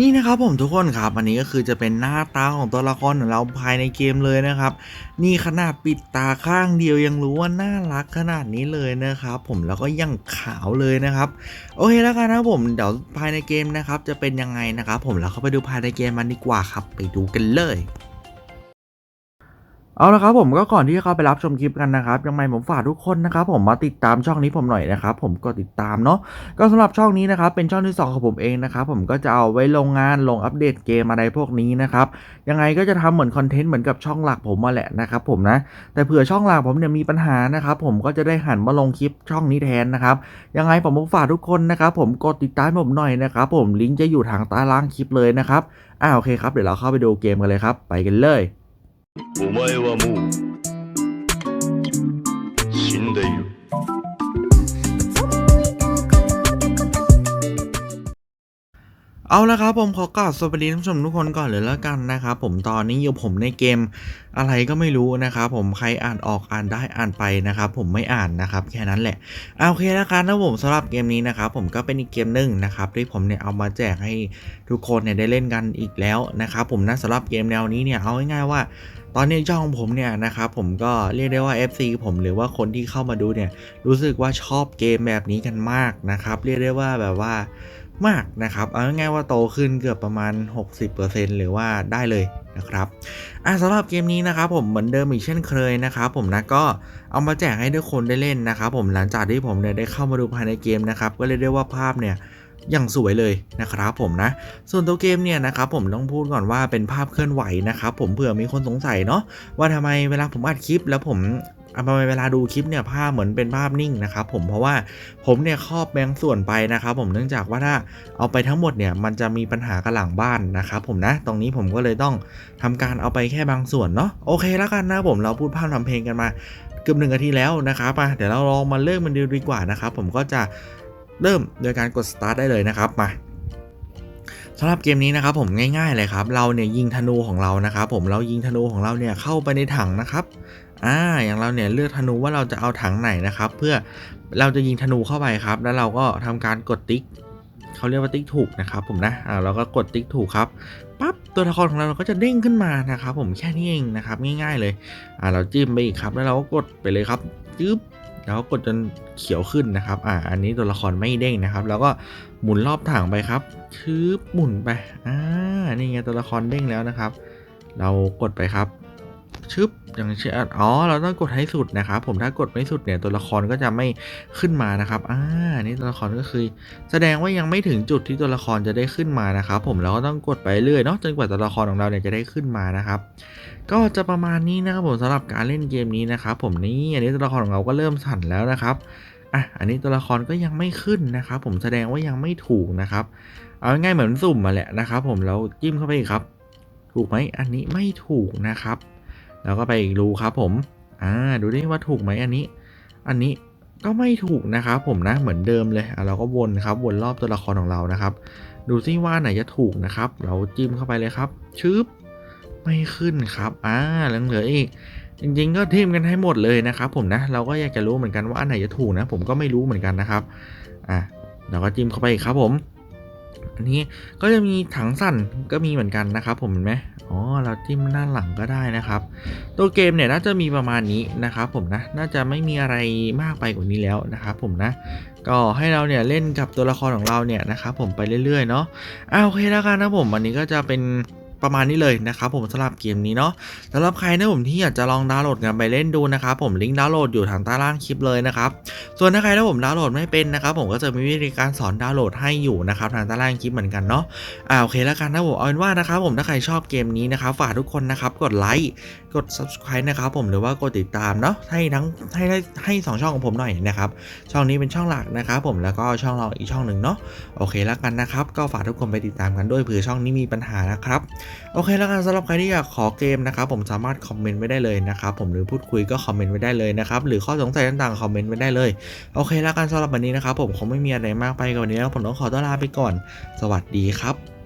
นี่นะครับผมทุกคนครับ อันนี้ก็คือจะเป็นหน้าตาของตัวละครของเราภายในเกมเลยนะครับ นี่ขนาดปิดตาข้างเดียวยังรู้ว่าน่ารักขนาดนี้เลยนะครับ ผมแล้วก็ยังขาวเลยนะครับ โอเคแล้วกันนะผมเดี๋ยวภายในเกมนะครับ จะเป็นยังไงนะครับ ผมเราเข้าไปดูภายในเกมมันดีกว่าครับ ไปดูกันเลย เอาละครับผมก็ก่อนที่จะเข้าไปรับชมคลิปกันนะครับยังไงผมฝากทุกคนนะครับผมมาติดตามช่องนี้ผมหน่อยนะครับผมก็ติดตามเนาะก็สำหรับช่องนี้นะครับเป็นช่องที่สองของผมเองนะครับผมก็จะเอาไว้ลงงานลงอัปเดตเกมอะไรพวกนี้นะครับยังไงก็จะทำเหมือนคอนเทนต์เหมือนกับช่องหลักผมมาแหละนะครับผมนะแต่เผื่อช่องหลักผมเนี่ยมีปัญหานะครับผมก็จะได้หันมาลงคลิปช่องนี้แทนนะครับยังไงผมฝากทุกคนนะครับผมกดติดตามผมหน่อยนะครับผมลิงก์จะอยู่ทางใต้ล่างคลิปเลยนะครับอ่าโอเคครับเดี๋ยวเราเข้าไปดูเกมกันเลยครับไปกันเลย お前はもう死んでいる เอาละครับผมขอกราบสวัสดีท่านผู้ชมทุกคนก่อนเลยแล้วกันนะครับผมตอนนี้อยู่ผมในเกมอะไรก็ไม่รู้นะครับผมใครอ่านออกอ่านได้อ่านไปนะครับผมไม่อ่านนะครับแค่นั้นแหละเอาโอเคแล้วกันนะผมสำหรับเกมนี้นะครับผมก็เป็นอีกเกมหนึ่งนะครับที่ผมเนี่ยเอามาแจกให้ทุกคนเนี่ยได้เล่นกันอีกแล้วนะครับผมนะสำหรับเกมแนวนี้เนี่ยเอาง่ายๆว่า ตอนนี้ช่องผมเนี่ยนะครับผมก็เรียกได้ว่า FC ผมหรือว่าคนที่เข้ามาดูเนี่ยรู้สึกว่าชอบเกมแบบนี้กันมากนะครับ เรียกได้ว่าแบบว่ามากนะครับ เอาง่ายๆว่าโตขึ้นเกือบประมาณ 60%หรือว่าได้เลยนะครับอะสำหรับเกมนี้นะครับผมเหมือนเดิมอีกเช่นเคยนะครับผมนะก็เอามาแจกให้ทุกคนได้เล่นนะครับผมหลังจากที่ผมเนี่ยได้เข้ามาดูภายในเกมนะครับก็เรียกได้ว่าภาพเนี่ย อย่างสวยเลยนะครับผมนะ ส่วนตัวเกมเนี่ยนะครับผมต้องพูดก่อนว่าเป็นภาพเคลื่อนไหวนะครับผมเผื่อมีคนสงสัยเนาะว่าทำไมเวลาผมอัดคลิปแล้วผมทำไมเวลาดูคลิปเนี่ยภาพเหมือนเป็นภาพนิ่งนะครับผมเพราะว่าผมเนี่ยครอบแบงส่วนไปนะครับผมเนื่องจากว่าถ้าเอาไปทั้งหมดเนี่ยมันจะมีปัญหากับหลังบ้านนะครับผมนะตรงนี้ผมก็เลยต้องทำการเอาไปแค่บางส่วนเนาะโอเคแล้วกันนะผมเราพูดภาพทำเพลงกันมาเกือบหนึ่งนาทีแล้วนะครับมาเดี๋ยวเราลองมาเริ่มมันดูดีกว่านะครับผมก็จะ เริ่มโดยการกด start ได้เลยนะครับมาสำหรับเกมนี้นะครับผมง่ายๆเลยครับ เราเนี่ยยิงธนูของเรานะครับ ผมเรายิงธนูของเราเนี่ยเข้าไปในถังนะครับอ่าอย่างเราเนี่ยเลือกธนูว่าเราจะเอาถังไหนนะครับ เพื่อเราจะยิงธนูเข้าไปครับ แล้วเราก็ทำการกดติ๊กเขาเรียกว่าติ๊กถูกนะครับผมนะอ่าเราก็กดติ๊กถูกครับปั๊บตัวละครของเราก็จะเด้งขึ้นมานะครับ ผมแค่นี้เองนะครับง่าย ๆเลยอ่าเราจิ้มไปอีกครับ แล้วเราก็กดไปเลยครับจึ๊บ แล้วกดจนเขียวขึ้นนะครับ อ่า อันนี้ตัวละครไม่เด้งนะครับ แล้วก็หมุนรอบถังไปครับชืบหมุนไป อ่า นี่ไงตัวละครเด้งแล้วนะครับ เรากดไปครับ ชึบอย่างเช่นอ๋อ เราต้องกดให้สุดนะครับ ผมถ้ากดไม่สุดเนี่ยตัวละครก็จะไม่ขึ้นมานะครับ อ่า นี่ตัวละครก็คือ แสดงว่ายังไม่ถึงจุดที่ตัวละครจะได้ขึ้นมานะครับ ผมเราก็ต้องกดไปเรื่อยเนาะจนกว่าตัวละครของเราเนี่ยจะได้ขึ้นมานะครับ ก็จะประมาณนี้นะครับผมสำหรับการเล่นเกมนี้นะครับ ผมนี่อันนี้ตัวละครของเราก็เริ่มสั่นแล้วนะครับอะอันนี้ตัวละครก็ยังไม่ขึ้นนะครับ ผมแสดงว่ายังไม่ถูกนะครับ เอาง่ายเหมือนสุ่มมาแหละนะครับ ผมแล้วจิ้มเข้าไปอีกครับ ถูกไหมอันนี้ไม่ถูกนะครับ แล้วก็ไปอีกรูครับผม อ่า ดูดิว่าถูกไหมอันนี้ อันนี้ก็ไม่ถูกนะครับผมนะ เหมือนเดิมเลยเราก็วนครับ วนรอบตัวละครของเรานะครับ ดูซิว่าไหนจะถูกนะครับ เราจิ้มเข้าไปเลยครับ ชึบ ไม่ขึ้นครับ อ่าหลือเหลืออีก จริงๆ ก็ทิมกันให้หมดเลยนะครับ ผมนะ เราก็อยากจะรู้เหมือนกันว่าอันไหนจะถูกนะ ผมก็ไม่รู้เหมือนกันนะครับ อะเราก็จิ้มเข้าไปอีกครับผม อันนี้ก็จะมีถังสั่นก็มีเหมือนกันนะครับ ผมเห็นไหมอ๋อเราจิ้มด้านหลังก็ได้นะครับ ตัวเกมเนี่ยน่าจะมีประมาณนี้นะครับ ผมนะน่าจะไม่มีอะไรมากไปกว่านี้แล้วนะครับ ผมนะก็ให้เราเนี่ยเล่นกับตัวละครของเราเนี่ยนะครับผมไปเรื่อยๆเนาะอ่าโอเคแล้วกันนะผมอันนี้ก็จะเป็น ประมาณนี้เลยนะครับผมสำหรับเกมนี้เนาะสำหรับใครนะผมที่อยากจะลองดาวน์โหลดกันไปเล่นดูนะครับผมลิงก์ดาวน์โหลดอยู่ทางใต้ล่างคลิปเลยนะครับส่วนถ้าใครนะผมดาวน์โหลดไม่เป็นนะครับผมก็จะมีวิธีการสอนดาวน์โหลดให้อยู่นะครับทางใต้ล่างคลิปเหมือนกันเนาะอ่าโอเคแล้วกันนะผมเอาเป็นว่านะครับผมถ้าใครชอบเกมนี้นะครับฝากทุกคนนะครับกดไลค์กด subscribe นะครับผมหรือว่ากดติดตามเนาะให้ทั้งให้ให้ให้สองช่องของผมหน่อยนะครับช่องนี้เป็นช่องหลักนะครับผมแล้วก็ช่องเราอีกช่องหนึ่งเนาะโอเคแล้วกันนะครับก็ฝากทุกคนไปติดตามกันด้วยเผื่อช่องนี้มีปัญหานะครับโอเคแล้วกันสำหรับใครที่อยากขอเกมนะครับผมสามารถคอมเมนต์ไว้ได้เลยนะครับผมหรือพูดคุยก็คอมเมนต์ไว้ได้เลยนะครับหรือข้อสงสัยต่างๆคอมเมนต์ไว้ได้เลยโอเคแล้วกันสำหรับวันนี้นะครับผมคงไม่มีอะไรมากไปกว่านี้แล้วผมต้องขอตัวลาไปก่อน สวัสดีครับ